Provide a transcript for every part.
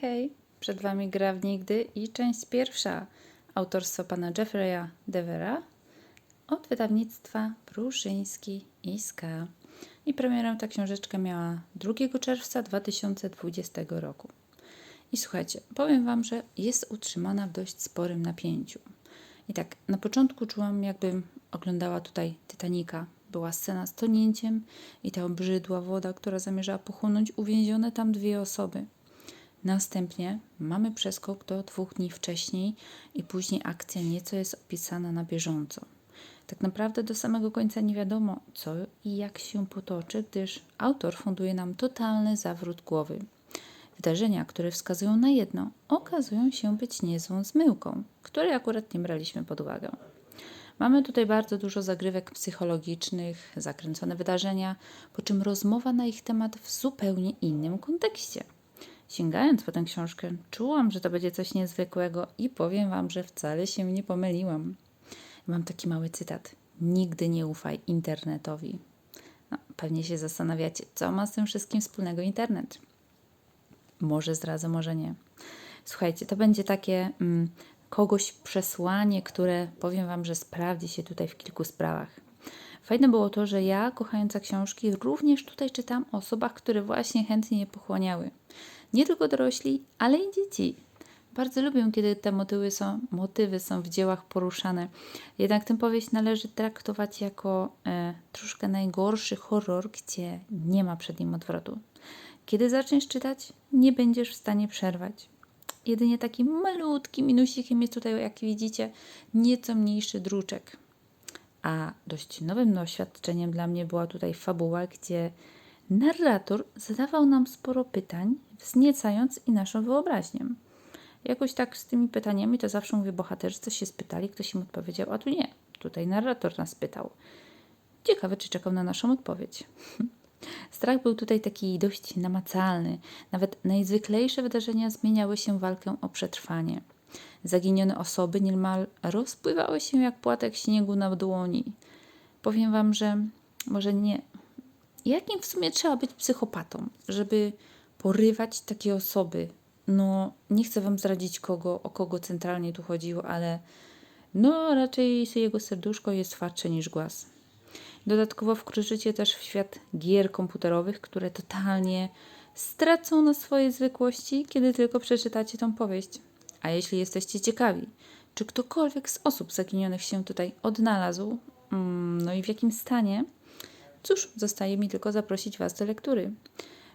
hej! Przed Wami Gra w Nigdy i część pierwsza autorstwa pana Jeffrey'a Devera od wydawnictwa Pruszyński i Ska. I premierę ta książeczka miała 2 czerwca 2020 roku. I słuchajcie, powiem Wam, że jest utrzymana w dość sporym napięciu. I tak, na początku czułam, jakbym oglądała tutaj Titanica. Była scena z tonięciem i ta obrzydła woda, która zamierzała pochłonąć uwięzione tam dwie osoby. Następnie mamy przeskok do dwóch dni wcześniej i później akcja nieco jest opisana na bieżąco. Tak naprawdę do samego końca nie wiadomo, co i jak się potoczy, gdyż autor funduje nam totalny zawrót głowy. Wydarzenia, które wskazują na jedno, okazują się być niezłą zmyłką, której akurat nie braliśmy pod uwagę. Mamy tutaj bardzo dużo zagrywek psychologicznych, zakręcone wydarzenia, po czym rozmowa na ich temat w zupełnie innym kontekście. Sięgając po tę książkę, czułam, że to będzie coś niezwykłego i powiem Wam, że wcale się nie pomyliłam. Mam taki mały cytat. Nigdy nie ufaj internetowi. No, pewnie się zastanawiacie, co ma z tym wszystkim wspólnego internet. Może zdradzę, może nie. Słuchajcie, to będzie takie mm, kogoś przesłanie, które powiem Wam, że sprawdzi się tutaj w kilku sprawach. Fajne było to, że ja, kochająca książki, również tutaj czytam o osobach, które właśnie chętnie je pochłaniały. Nie tylko dorośli, ale i dzieci. Bardzo lubię, kiedy te motywy są, motywy są w dziełach poruszane. Jednak tę powieść należy traktować jako e, troszkę najgorszy horror, gdzie nie ma przed nim odwrotu. Kiedy zaczniesz czytać, nie będziesz w stanie przerwać. Jedynie takim malutkim minusikiem jest tutaj, jak widzicie, nieco mniejszy druczek. A dość nowym doświadczeniem dla mnie była tutaj fabuła, gdzie narrator zadawał nam sporo pytań, wzniecając i naszą wyobraźnię. Jakoś tak z tymi pytaniami to zawsze mówię, bohaterzy coś się spytali, ktoś im odpowiedział, a tu nie. Tutaj narrator nas pytał. Ciekawe, czy czekał na naszą odpowiedź. Strach był tutaj taki dość namacalny. Nawet najzwyklejsze wydarzenia zmieniały się walkę o przetrwanie. Zaginione osoby niemal rozpływały się jak płatek śniegu na dłoni. Powiem wam, że może nie. Jakim w sumie trzeba być psychopatą, żeby porywać takie osoby? No, nie chcę wam zdradzić kogo, o kogo centralnie tu chodziło, ale no raczej jego serduszko jest twardsze niż głaz. Dodatkowo wkroczycie też w świat gier komputerowych, które totalnie stracą na swojej zwykłości, kiedy tylko przeczytacie tą powieść. A jeśli jesteście ciekawi, czy ktokolwiek z osób zaginionych się tutaj odnalazł, mm, no i w jakim stanie, cóż, zostaje mi tylko zaprosić Was do lektury.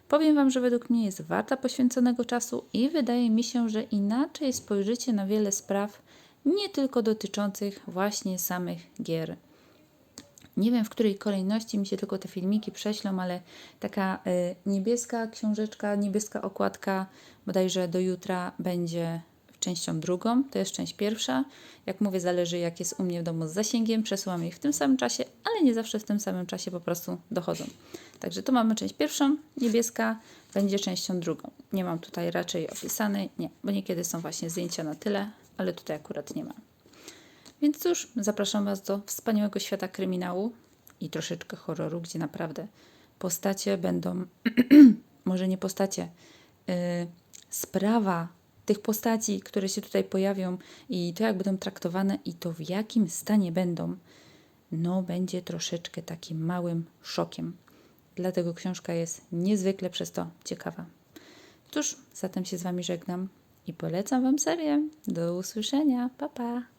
Powiem Wam, że według mnie jest warta poświęconego czasu i wydaje mi się, że inaczej spojrzycie na wiele spraw, nie tylko dotyczących właśnie samych gier. Nie wiem, w której kolejności mi się tylko te filmiki prześlą, ale taka y, niebieska książeczka, niebieska okładka, bodajże do jutra będzie częścią drugą, to jest część pierwsza. Jak mówię, zależy jak jest u mnie w domu z zasięgiem, przesyłam ich w tym samym czasie, ale nie zawsze w tym samym czasie po prostu dochodzą. Także tu mamy część pierwszą, niebieska, będzie częścią drugą. Nie mam tutaj raczej opisanej, nie, bo niekiedy są właśnie zdjęcia na tyle, ale tutaj akurat nie ma. Więc cóż, zapraszam Was do wspaniałego świata kryminału i troszeczkę horroru, gdzie naprawdę postacie będą, może nie postacie, yy, sprawa tych postaci, które się tutaj pojawią i to, jak będą traktowane i to, w jakim stanie będą, no będzie troszeczkę takim małym szokiem. Dlatego książka jest niezwykle przez to ciekawa. Cóż, zatem się z Wami żegnam i polecam Wam serię. Do usłyszenia. Pa, pa.